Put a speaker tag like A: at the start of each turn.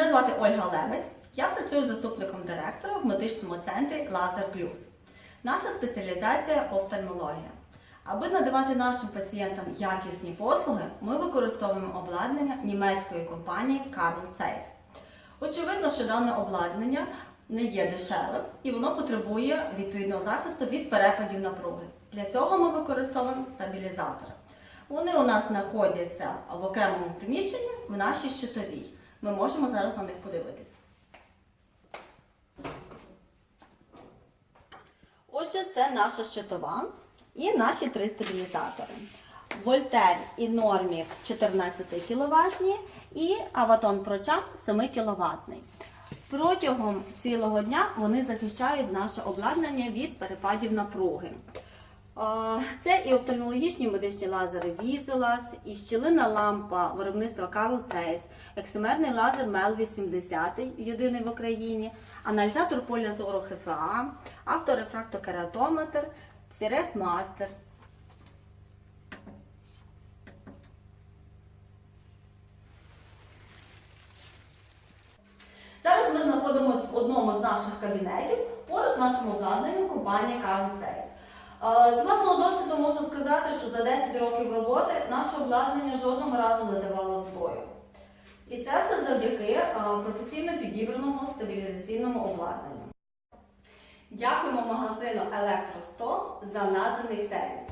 A: Мене звати Ольга Лемець. Я працюю заступником директора в медичному центрі Лазер Плюс. Наша спеціалізація офтальмологія. Аби надавати нашим пацієнтам якісні послуги, ми використовуємо обладнання німецької компанії Carl Zeiss. Очевидно, що дане обладнання не є дешевим і воно потребує відповідного захисту від перепадів напруги. Для цього ми використовуємо стабілізатори. Вони у нас знаходяться в окремому приміщенні в нашій щитовій. Ми можемо зараз на них подивитися. Отже, це наша щитова і наші три стабілізатори. Вольтер і Нормік 14 кВт і Аватон Прочат 7 кВт. Протягом цілого дня вони захищають наше обладнання від перепадів напруги. Це і офтальмологічні медичні лазери Visulas, і щілина лампа виробництва Carl Zeiss, ексимерний лазер MEL 80, єдиний в Україні, аналізатор поля зору ХФА, авторефрактокератометр, Сірес Master. Зараз ми знаходимося в одному з наших кабінетів поруч з нашим обладнанням компанії Carl Zeiss. Е, З власного досвіду можу сказати, що за 10 років роботи наше обладнання жодного разу не давало збою. І це все завдяки е, професійно підібраному стабілізаційному обладнанню. Дякуємо магазину Електро 100 за наданий сервіс.